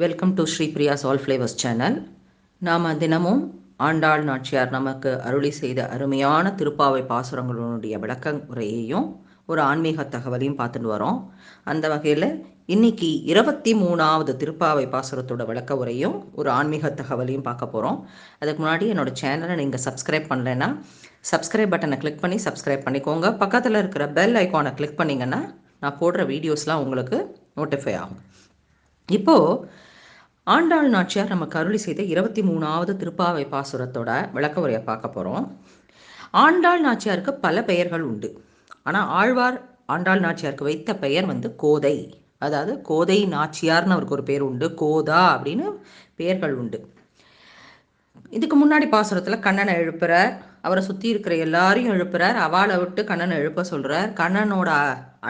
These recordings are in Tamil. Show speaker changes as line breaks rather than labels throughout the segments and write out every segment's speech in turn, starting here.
Welcome to Sri Priyas all flavours channel நாம் தினமும் ஆண்டாள் நாச்சியார் நமக்கு அருளி செய்த அருமையான திருப்பாவை பாசுரங்களுடைய விளக்க உரையையும் ஒரு ஆன்மீக தகவலையும் பார்த்துட்டு வரோம். அந்த வகையில் இன்னைக்கு இருபத்தி மூணாவது திருப்பாவை பாசுரத்தோட விளக்க உரையும் ஒரு ஆன்மீக தகவலையும் பார்க்க போகிறோம் அதுக்கு முன்னாடி என்னோட சேனலை நீங்கள் சப்ஸ்கிரைப் பண்ணலைன்னா சப்ஸ்கிரைப் பட்டனை கிளிக் பண்ணி சப்ஸ்கிரைப் பண்ணிக்கோங்க. பக்கத்தில் இருக்கிற பெல் ஐக்கானை கிளிக் பண்ணிங்கன்னா நான் போடுற வீடியோஸ்லாம் உங்களுக்கு நோட்டிஃபை ஆகும். இப்போது ஆண்டாள் நாச்சியார் நமக்கு அருளி செய்த இருபத்தி மூணாவது திருப்பாவை பாசுரத்தோட விளக்க உரையை பார்க்க போகிறோம் ஆண்டாள் நாச்சியாருக்கு பல பெயர்கள் உண்டு. ஆனால் ஆழ்வார் ஆண்டாள் நாச்சியாருக்கு வைத்த பெயர் வந்து கோதை. அதாவது கோதை நாச்சியார்னு அவருக்கு ஒரு பேர் உண்டு. கோதா அப்படின்னு பெயர்கள் உண்டு. இதுக்கு முன்னாடி பாசுரத்தில் கண்ணனை எழுப்புறார் அவரை சுற்றி இருக்கிற எல்லாரையும் எழுப்புறார். அவளை விட்டு கண்ணனை எழுப்ப சொல்கிறார் கண்ணனோட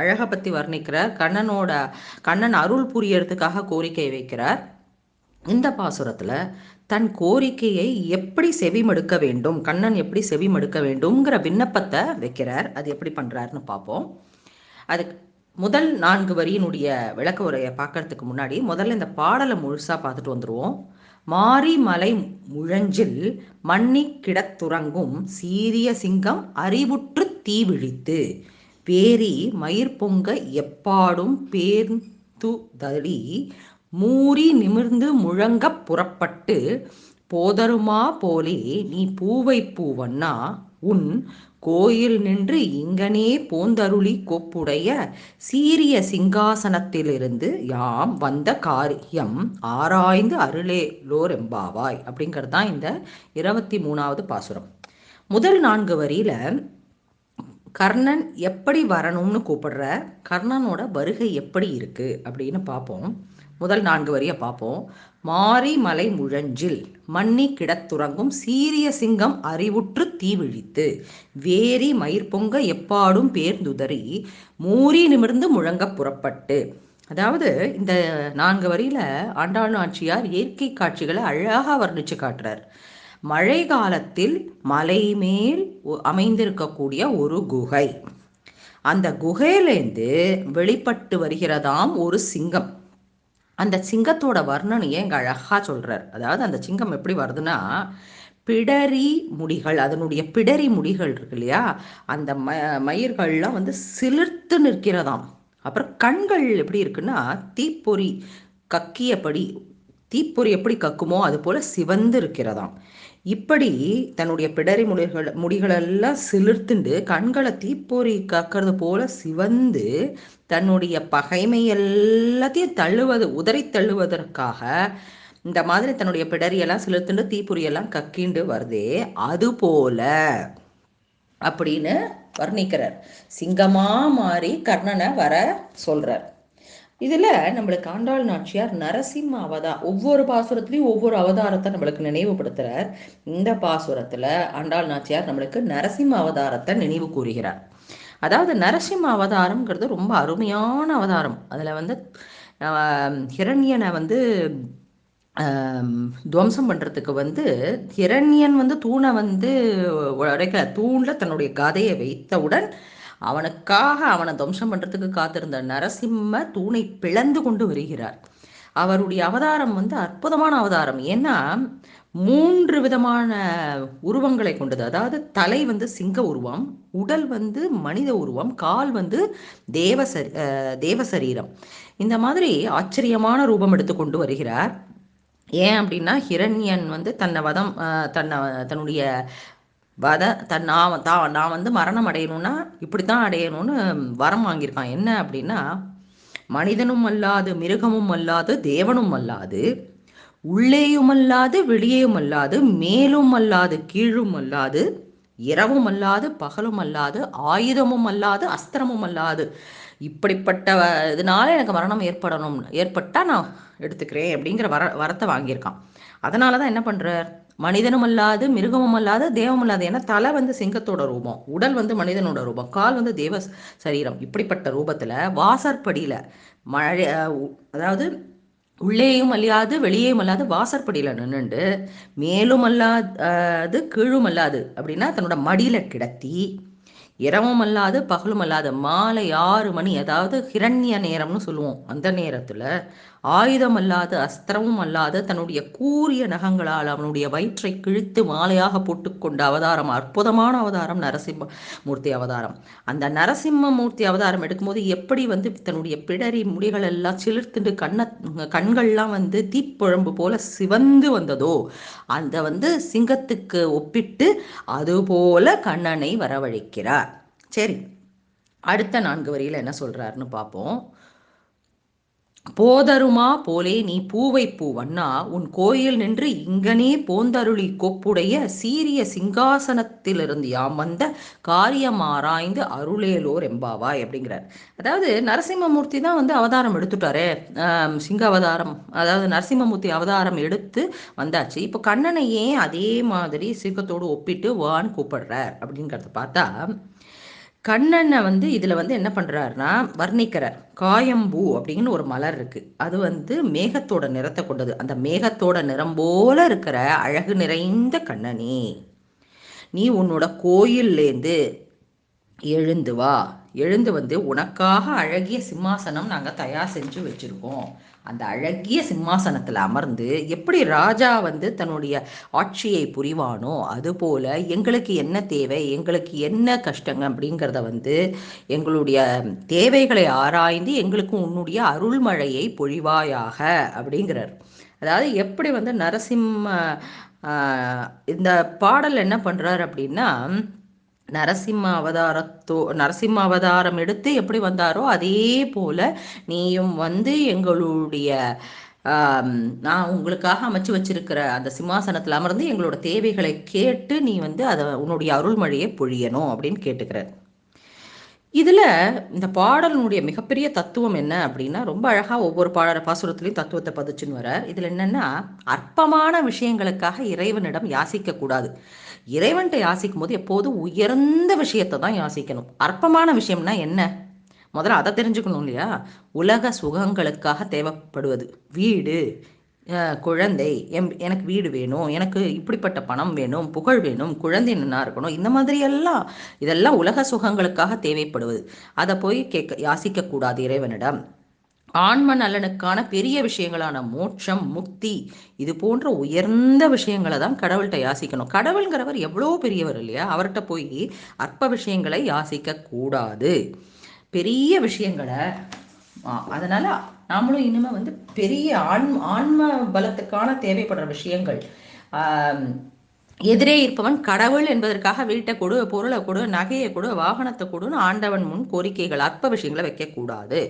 அழகை பற்றி வர்ணிக்கிறார். கண்ணனோட கண்ணன் அருள் புரியறதுக்காக கோரிக்கை வைக்கிறார். இந்த பாசுரத்தில் தன் கோரிக்கையை எப்படி செவிமடுக்க வேண்டும் கண்ணன் எப்படி செவிமடுக்க வேண்டும்ங்கிற விண்ணப்பத்தை வைக்கிறார். அது எப்படி பண்ணுறாருன்னு பார்ப்போம். அதுக்கு முதல் நான்கு வரியினுடைய விளக்க உரையை பார்க்கறதுக்கு முன்னாடி முதல்ல இந்த பாடலை முழுசாக பார்த்துட்டு வந்துடுவோம் மாரி மலை முழஞ்சில் மண்ணி கிடத்துறங்கும் சீரிய சிங்கம் அறிவுற்று தீவிழித்து பேரி மயிர் பொங்க எப்பாடும் பேர்ந்து தளி மூறி நிமிர்ந்து முழங்கப் புறப்பட்டு போதருமா போலே நீ பூவை பூவண்ணா உன் கோயில் நின்று இங்கனே போந்தருளி கொப்புடைய சீரிய சிங்காசனத்திலிருந்து யாம் வந்த காரியம் ஆராய்ந்து அருளேலோர் எம்பாவாய் அப்படிங்கிறது தான் இந்த இருபத்தி மூணாவது பாசுரம். முதல் நான்கு வரியில கர்ணன் எப்படி வரணும்னு கூப்பிடுற? கர்ணனோட வருகை எப்படி இருக்கு? அப்படின்னு பார்ப்போம் முதல் நான்கு வரியை பார்ப்போம். மாரி மலை முழஞ்சில் மண்ணி கிடத்துறங்கும் சீரிய சிங்கம் அறிவுற்று தீவிழித்து வேரி மயிர் பொங்க எப்பாடும் பேர்ந்துதறி மூறி நிமிர்ந்து முழங்க புறப்பட்டு. அதாவது இந்த நான்கு வரியில ஆண்டாள் நாச்சியார் இயற்கை காட்சிகளை அழகாக வர்ணிச்சு காட்டுறார். மழை காலத்தில் மலை மேல் அமைந்திருக்கக்கூடிய ஒரு குகை. அந்த குகையிலேருந்து வெளிப்பட்டு வருகிறதாம் ஒரு சிங்கம். அந்த சிங்கத்தோட வர்ணனையை இங்கே அழகாக சொல்கிறார் அதாவது அந்த சிங்கம் எப்படி வருதுன்னா பிடரி முடிகள் அதனுடைய பிடரி முடிகள் இருக்கு இல்லையா? அந்த ம மயிர்கள்லாம் வந்து சிலிர்த்து நிற்கிறதாம். அப்புறம் கண்கள் எப்படி இருக்குன்னா தீப்பொறி கக்கியபடி தீப்பொறி எப்படி கக்குமோ அது போல சிவந்து இருக்கிறதாம். இப்படி தன்னுடைய பிடரி முடிகள் முடிகளெல்லாம் சிலிர்த்துண்டு கண்களை தீப்பொறி கக்கிறது போல சிவந்து தன்னுடைய பகைமை எல்லாத்தையும் தள்ளுவது உதறி தள்ளுவதற்காக இந்த மாதிரி தன்னுடைய பிடரியெல்லாம் சிலிர்த்துண்டு தீப்பொறியெல்லாம் கக்கிண்டு வருதே அது போல அப்படின்னு வர்ணிக்கிறார். சிங்கமா மாறி கர்ணனை வர சொல்றார். இதுல நம்மளுக்கு ஆண்டாள் நாச்சியார் நரசிம்ம அவதா ஒவ்வொரு பாசுரத்திலையும் ஒவ்வொரு அவதாரத்தை நம்மளுக்கு நினைவுபடுத்துறார். இந்த பாசுரத்துல ஆண்டாள் நாச்சியார் நம்மளுக்கு நரசிம்ம அவதாரத்தை நினைவு கூறுகிறார். அதாவது நரசிம்ம அவதாரம்ங்கிறது ரொம்ப அருமையான அவதாரம். அதுல வந்து ஹிரண்யனை வந்து துவம்சம் பண்ணுறதுக்கு வந்து ஹிரண்யன் வந்து தூணை வந்து உடைக்க தூணில் தன்னுடைய கதையை வைத்தவுடன் அவனுக்காக அவனை துவம்சம் பண்ணுறதுக்கு காத்திருந்த நரசிம்ம தூணை பிளந்து கொண்டு வருகிறார். அவருடைய அவதாரம் வந்து அற்புதமான அவதாரம். ஏன்னா மூன்று விதமான உருவங்களை கொண்டது. அதாவது தலை வந்து சிங்க உருவம் உடல் வந்து மனித உருவம் கால் வந்து தேவ சரி தேவ சரீரம். இந்த மாதிரி ஆச்சரியமான ரூபம் எடுத்து கொண்டு வருகிறார். ஏன் அப்படின்னா ஹிரண்யன் வந்து தன்னை வதம் தன்னை தன்னுடைய வத தன் நான் தா நான் வந்து மரணம் அடையணும்னா இப்படி தான் அடையணும்னு வரம் வாங்கியிருக்கான். என்ன அப்படின்னா மனிதனும் அல்லாது மிருகமும் அல்லாது தேவனும் அல்லாது உள்ளேயும் அல்லாது வெளியேயும் அல்லாது மேலும் அல்லாது கீழும் அல்லாது இரவும் அல்லாது பகலும் அல்லாது ஆயுதமும் அல்லாது அஸ்திரமும் அல்லாது. இப்படிப்பட்ட இதனால எனக்கு மரணம் ஏற்படணும் ஏற்பட்டா நான் எடுத்துக்கிறேன் அப்படிங்கிற வர வரத்தை வாங்கியிருக்கான். அதனால தான் என்ன பண்ணுறார் மனிதனும் அல்லாது மிருகமும் அல்லாது தேவம் அல்லாது ஏன்னா தலை வந்து சிங்கத்தோட ரூபம் உடல் வந்து மனிதனோட ரூபம் கால் வந்து தேவ சரீரம். இப்படிப்பட்ட ரூபத்தில் வாசற்படியில் மழை அதாவது உள்ளேயும் அல்லாது வெளியேயும் அல்லாது வாசற்படியில் நின்றுண்டு மேலும் அல்லாது கீழும் அல்லாது அப்படின்னா தன்னோட மடியில் கிடத்தி இரவும் அல்லாது பகலும் அல்லாது மாலை ஆறு மணி அதாவது ஹிரண்ய நேரம்னு சொல்லுவோம். அந்த நேரத்தில் ஆயுதம் அல்லாத அஸ்திரமும் அல்லாத தன்னுடைய கூரிய நகங்களால் அவனுடைய வயிற்றை கிழித்து மாலையாக போட்டுக்கொண்ட அவதாரம் அற்புதமான அவதாரம் நரசிம்ம மூர்த்தி அவதாரம். அந்த நரசிம்ம மூர்த்தி அவதாரம் எடுக்கும்போது எப்படி வந்து தன்னுடைய பிடரி முடிகள் எல்லாம் சிலிர்த்துண்டு கண்ண கண்கள்லாம் வந்து தீப்புழம்பு போல சிவந்து வந்ததோ அந்த வந்து சிங்கத்துக்கு ஒப்பிட்டு அதுபோல கண்ணனை வரவழைக்கிறார். சரி அடுத்த நான்கு வரியில் என்ன சொல்கிறாருன்னு பார்ப்போம் போதருமா போலே நீ பூவை பூவண்ணா உன் கோயில் நின்று இங்கனே போந்தருளி கொப்புடைய சீரிய சிங்காசனத்திலிருந்து யாம் வந்த காரியம் ஆராய்ந்து அருளேலோர் எம்பாவாய் அப்படிங்கிறார். அதாவது நரசிம்மமூர்த்தி தான் வந்து அவதாரம் எடுத்துட்டாரே. சிங்க அவதாரம் அதாவது நரசிம்மமூர்த்தி அவதாரம் எடுத்து வந்தாச்சு. இப்போ கண்ணனை ஏன் அதே மாதிரி சிங்கத்தோடு ஒப்பிட்டு வான்னு கூப்பிடுறார் அப்படிங்கிறத பார்த்தா கண்ணனை வந்து இதில் வந்து என்ன பண்ணுறாருனா வர்ணிக்கிறார். காயம்பூ அப்படின்னு ஒரு மலர் இருக்குது அது வந்து மேகத்தோட நிறத்தை கொண்டது. அந்த மேகத்தோட நிறம் போல இருக்கிற அழகு நிறைந்த கண்ணனே. நீ உன்னோட கோயில்லேருந்து எழுந்து வா. எழுந்து வந்து உனக்காக அழகிய சிம்மாசனம் நாங்கள் தயார் செஞ்சு வச்சுருக்கோம். அந்த அழகிய சிம்மாசனத்தில் அமர்ந்து எப்படி ராஜா வந்து தன்னுடைய ஆட்சியை புரிவானோ அதுபோல் எங்களுக்கு என்ன தேவை எங்களுக்கு என்ன கஷ்டங்க அப்படிங்கிறத வந்து எங்களுடைய தேவைகளை ஆராய்ந்து எங்களுக்கு உன்னுடைய அருள்மழையை பொழிவாயாக அப்படிங்கிறார். அதாவது எப்படி வந்து நரசிம்ம இந்த பாடல் என்ன பண்ணுறார் அப்படின்னா நரசிம்ம அவதாரத்தோ நரசிம்ம அவதாரம் எடுத்து எப்படி வந்தாரோ அதே போல நீயும் வந்து எங்களுடைய நான் உங்களுக்காக அமைச்சு வச்சிருக்கிற அந்த சிம்மாசனத்தில் அமர்ந்து எங்களோட தேவைகளை கேட்டு நீ வந்து அதை உன்னுடைய அருள்மொழியை பொழியணும் அப்படின்னு கேட்டுக்கிறார். இதில் இந்த பாடலினுடைய மிகப்பெரிய தத்துவம் என்ன அப்படின்னா ரொம்ப அழகாக ஒவ்வொரு பாடல பாசுரத்துலையும் தத்துவத்தை பதிச்சுன்னு வர இதில் என்னென்னா அற்பமான விஷயங்களுக்காக இறைவனிடம் யாசிக்க கூடாது. இறைவன்கிட்ட யாசிக்கும் போது எப்போதும் உயர்ந்த விஷயத்தை தான் யாசிக்கணும். அற்பமான விஷயம்னா என்ன? முதல்ல அதை தெரிஞ்சுக்கணும் இல்லையா? உலக சுகங்களுக்காக தேவைப்படுவது. வீடு குழந்தை எம் எனக்கு வீடு வேணும் எனக்கு இப்படிப்பட்ட பணம் வேணும் புகழ் வேணும் குழந்தை நல்லா இருக்கணும் இந்த மாதிரி எல்லாம் இதெல்லாம் உலக சுகங்களுக்காக தேவைப்படுவது. அதை போய் கேட்க யாசிக்கக்கூடாது இறைவனிடம். ஆன்ம நலனுக்கான பெரிய விஷயங்களான மோட்சம் முக்தி இது போன்ற உயர்ந்த விஷயங்களை தான் கடவுள்கிட்ட யாசிக்கணும். கடவுள்ங்கிறவர் எவ்வளோ பெரியவர் இல்லையா? அவர்கிட்ட போய் அற்ப விஷயங்களை யாசிக்க கூடாது. பெரிய விஷயங்களை அதனால நாமளும் இனிமே வந்து பெரிய ஆன் ஆன்ம பலத்துக்கான தேவைப்படுற விஷயங்கள் எதிரே இருப்பவன் கடவுள் என்பதற்காக வீட்டை கொடு பொருளை கொடு நகையை கொடு வாகனத்தை கொடுன்னு ஆண்டவன் முன் கோரிக்கைகள் அற்ப விஷயங்களை வைக்கக்கூடாது.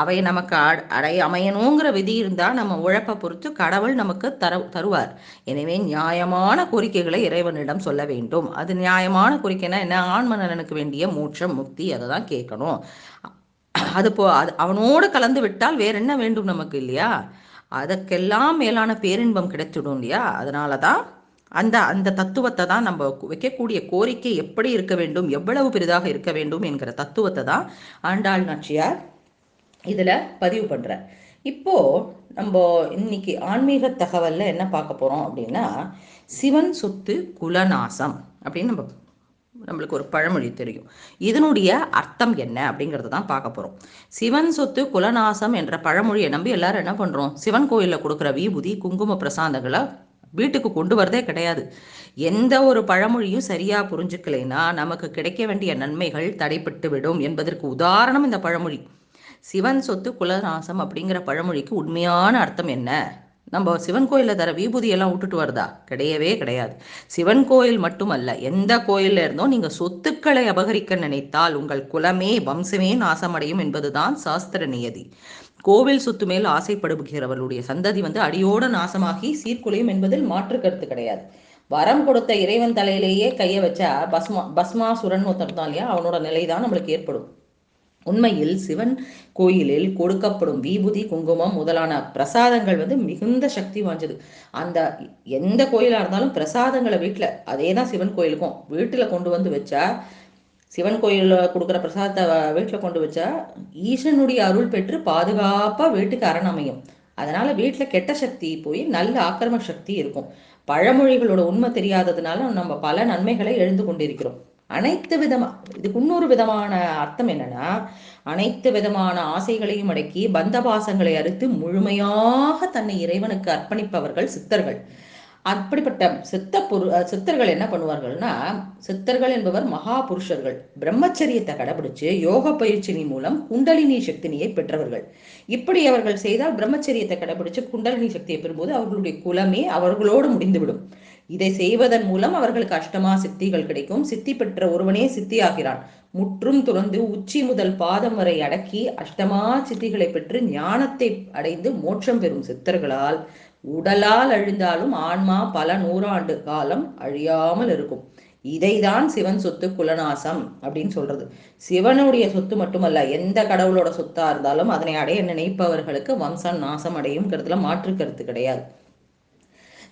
அவை நமக்கு அடை அமையணுங்கிற விதி இருந்தால் நம்ம உழைப்பை பொறுத்து கடவுள் நமக்கு தர தருவார். எனவே நியாயமான கோரிக்கைகளை இறைவனிடம் சொல்ல வேண்டும். அது நியாயமான கோரிக்கைனா என்ன? ஆன்ம நலனுக்கு வேண்டிய மூச்சம் முக்தி அதை தான் கேட்கணும். அது போ அது அவனோடு கலந்து விட்டால் வேற என்ன வேண்டும் நமக்கு இல்லையா? அதற்கெல்லாம் மேலான பேரின்பம் கிடைச்சிடும் இல்லையா? அதனால தான் அந்த அந்த தத்துவத்தை தான் நம்ம வைக்கக்கூடிய கோரிக்கை எப்படி இருக்க வேண்டும் எவ்வளவு பெரிதாக இருக்க வேண்டும் என்கிற தத்துவத்தை தான் ஆண்டாள் நாச்சியார் இதில் பதிவு பண்ணுறேன் இப்போது நம்ம இன்னைக்கு ஆன்மீக தகவலில் என்ன பார்க்க போகிறோம் அப்படின்னா சிவன் சொத்து குலநாசம் அப்படின்னு நம்ம நம்மளுக்கு ஒரு பழமொழி தெரியும். இதனுடைய அர்த்தம் என்ன அப்படிங்கிறத தான் பார்க்க போகிறோம் சிவன் சொத்து குலநாசம் என்ற பழமொழியை நம்பி எல்லாரும் என்ன பண்ணுறோம் சிவன் கோயிலில் கொடுக்குற விபூதி குங்கும பிரசாந்தங்களை வீட்டுக்கு கொண்டு வரதே கிடையாது. எந்த ஒரு பழமொழியும் சரியா புரிஞ்சுக்கலைன்னா நமக்கு கிடைக்க வேண்டிய நன்மைகள் தடைப்பட்டு விடும் என்பதற்கு உதாரணம் இந்த பழமொழி. சிவன் சொத்து குலநாசம் அப்படிங்கிற பழமொழிக்கு உண்மையான அர்த்தம் என்ன? நம்ம சிவன் கோயிலில் தர விபூதியெல்லாம் விட்டுட்டு வருதா? கிடையவே கிடையாது. சிவன் கோயில் மட்டுமல்ல எந்த கோயிலில் இருந்தோ நீங்கள் சொத்துக்களை அபகரிக்க நினைத்தால் உங்கள் குலமே வம்சமே நாசமடையும் என்பதுதான் சாஸ்திர நியதி. கோவில் சொத்து மேல் ஆசைப்படுகிறவர்களுடைய சந்ததி வந்து அடியோட நாசமாகி சீர்குலையும் என்பதில் மாற்று கருத்து கிடையாது. வரம் கொடுத்த இறைவன் தலையிலேயே கையை வச்சா பஸ்மா பஸ்மாசுரன் ஒருத்தர் தான் இல்லையா? அவனோட நிலை தான் நம்மளுக்கு ஏற்படும். உண்மையில் சிவன் கோயிலில் கொடுக்கப்படும் விபூதி குங்குமம் முதலான பிரசாதங்கள் வந்து மிகுந்த சக்தி வாய்ந்தது. அந்த எந்த கோயிலாக இருந்தாலும் பிரசாதங்களை வீட்டில் அதே தான் சிவன் கோயிலுக்கும். வீட்டில் கொண்டு வந்து வச்சா சிவன் கோயிலில் கொடுக்குற பிரசாதத்தை வீட்டில் கொண்டு வச்சா ஈசனுடைய அருள் பெற்று பாதுகாப்பாக வீட்டுக்கு அரண் அமையும். அதனால் வீட்டில் கெட்ட சக்தி போய் நல்ல ஆக்கிரம சக்தி இருக்கும். பழமொழிகளோட உண்மை தெரியாததுனால நம்ம பல நன்மைகளை எழுந்து கொண்டிருக்கிறோம். அனைத்து விதமா இதுக்கு இன்னொரு விதமான அர்த்தம் என்னன்னா அனைத்து விதமான ஆசைகளையும் அடக்கி பந்தபாசங்களை அறுத்து முழுமையாக தன்னை இறைவனுக்கு அர்ப்பணிப்பவர்கள் சித்தர்கள். அப்படிப்பட்ட சித்த புரு சித்தர்கள் என்ன பண்ணுவார்கள்னா சித்தர்கள் என்பவர் மகா புருஷர்கள் பிரம்மச்சரியத்தை கடைபிடிச்சு யோக பயிற்சியின் மூலம் குண்டலினி சக்தினியை பெற்றவர்கள். இப்படி அவர்கள் செய்தால் பிரம்மச்சரியத்தை கடைபிடிச்சு குண்டலினி சக்தியை பெறும்போது அவர்களுடைய குலமே அவர்களோடு முடிந்துவிடும். இதை செய்வதன் மூலம் அவர்களுக்கு அஷ்டமா சித்திகள் கிடைக்கும். சித்தி பெற்ற ஒருவனே சித்தியாகிறான். முற்றும் துறந்து உச்சி முதல் பாதம் வரை அடக்கி அஷ்டமா சித்திகளை பெற்று ஞானத்தை அடைந்து மோட்சம் பெறும் சித்தர்களால் உடலால் அழிந்தாலும் ஆன்மா பல நூறாண்டு காலம் அழியாமல் இருக்கும். இதைதான் சிவன் சொத்து குலநாசம் அப்படின்னு சொல்றது. சிவனுடைய சொத்து மட்டுமல்ல எந்த கடவுளோட சொத்தா இருந்தாலும் அதனை அடைய நினைப்பவர்களுக்கு வம்சம் நாசம் அடையும்ங்கிறதுல மாற்று கருத்து கிடையாது.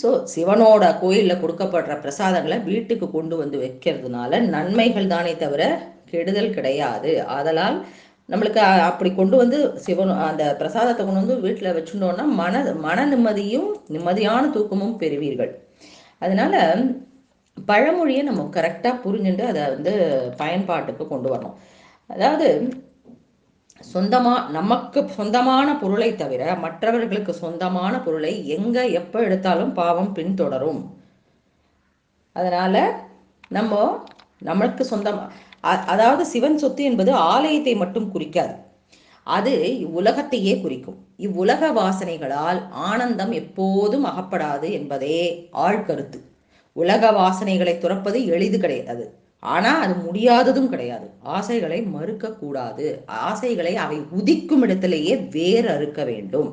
ஸோ சிவனோட கோயிலில் கொடுக்கப்படுற பிரசாதங்களை வீட்டுக்கு கொண்டு வந்து வைக்கிறதுனால நன்மைகள் தானே தவிர கெடுதல் கிடையாது. அதனால் நம்மளுக்கு அப்படி கொண்டு வந்து சிவன் அந்த பிரசாதத்தை கொண்டு வந்து வீட்டில் வச்சுட்டோம்னா மன மன நிம்மதியும் நிம்மதியான தூக்கமும் பெறுவீர்கள். அதனால பழமொழியை நம்ம கரெக்டாக புரிஞ்சுட்டு அதை வந்து பயன்பாட்டுக்கு கொண்டு வரணும். அதாவது சொந்தமா நமக்கு சொந்தமான பொருளை தவிர மற்றவர்களுக்கு சொந்தமான பொருளை எங்க எப்ப எடுத்தாலும் பாவம் பின்தொடரும். அதனால நம்ம நம்மளுக்கு சொந்தம் அதாவது சிவன் சொத்து என்பது ஆலயத்தை மட்டும் குறிக்காது. அது இவ்வுலகத்தையே குறிக்கும். இவ்வுலக வாசனைகளால் ஆனந்தம் எப்போதும் அகப்படாது என்பதே ஆழ்கருத்து. உலக வாசனைகளை துறப்பது எளிது கிடையாது. ஆனால் அது முடியாததும் கிடையாது. ஆசைகளை மறுக்கக்கூடாது. ஆசைகளை அவை உதிக்கும் இடத்திலேயே வேர் அறுக்க வேண்டும்.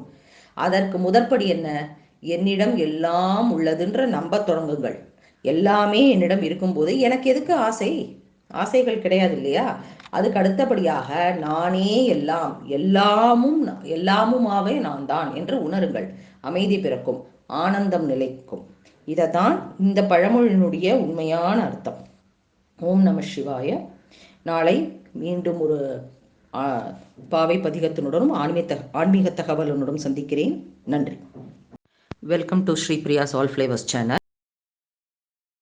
அதற்கு முதற்படி என்ன? என்னிடம் எல்லாம் உள்ளதுன்ற நம்ப தொடங்குங்கள். எல்லாமே என்னிடம் இருக்கும்போது எனக்கு எதுக்கு ஆசை? ஆசைகள் கிடையாது இல்லையா? அதுக்கு அடுத்தபடியாக நானே எல்லாம் எல்லாமும் எல்லாமுமாவே நான் தான் என்று உணருங்கள். அமைதி பிறக்கும் ஆனந்தம் நிலைக்கும். இதை தான் இந்த பழமொழியினுடைய உண்மையான அர்த்தம். ஓம் நம சிவாய. நாளை மீண்டும் ஒரு பாவை பதிகத்தினுடனும் ஆன்மீக ஆன்மீக தகவலுடனும் சந்திக்கிறேன். நன்றி. Welcome to Sri Priyas all flavours channel